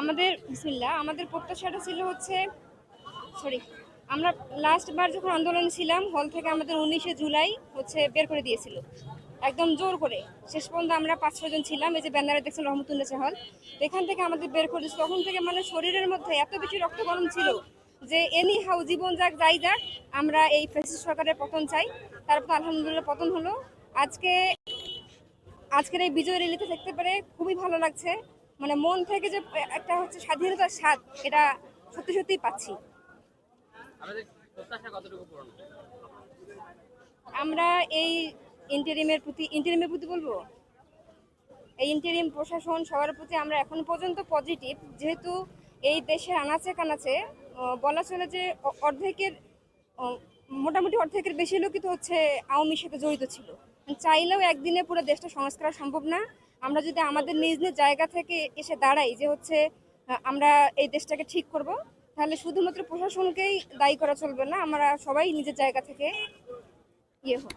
আমাদের, বিসমিল্লাহ, আমাদের প্রত্যাশাটা ছিল হচ্ছে সরি আমরা লাস্টবার যখন আন্দোলন ছিলাম হল থেকে আমাদের উনিশে জুলাই হচ্ছে বের করে দিয়েছিল। একদম জোর করে। শেষ পর্যন্ত আমরা পাঁচ ছজন ছিলাম, এই যে ব্যানারে দেখছেন রহমতুল্লাহ হল। এখান থেকে আমাদের বের করে দিয়েছিল তখন থেকে মানে শরীরের মধ্যে এত বেশি রক্ত গরম ছিল যে এনি হাউ জীবন যাক, যাই যাক, আমরা এই ফেসিস সরকারের পতন চাই। তারপর আলহামদুলিল্লাহ পতন হলো। আজকে, আজকের এই বিজয় রেলিতে দেখতে পেরে খুবই ভালো লাগছে। মানে মন থেকে যে একটা হচ্ছে স্বাধীনতার স্বাদ এটা সত্যি সত্যিই পাচ্ছি? আমরা এই ইন্টারিমের প্রতি ইন্টারিমের প্রতি বলব? এই ইন্টারিম প্রশাসন সবার প্রতি আমরা এখন পর্যন্ত পজিটিভ যেহেতু এই দেশের আনাচে কানাচে বলা চলে যে অর্ধেকের মোটামুটি অর্ধেকের বেশি লোকই তো হচ্ছে আওয়ামীর সাথে জড়িত ছিল। চাইলেও একদিনে পুরো দেশটা সংস্কার সম্ভব না। আমরা যদি আমাদের নিজ নিজ জায়গা থেকে এসে দাঁড়াই যে হচ্ছে আমরা এই দেশটাকে ঠিক করব, তাহলে শুধুমাত্র প্রশাসনকেই দায়ী করা চলবে না, আমরা সবাই নিজের জায়গা থেকে ইয়ে হোক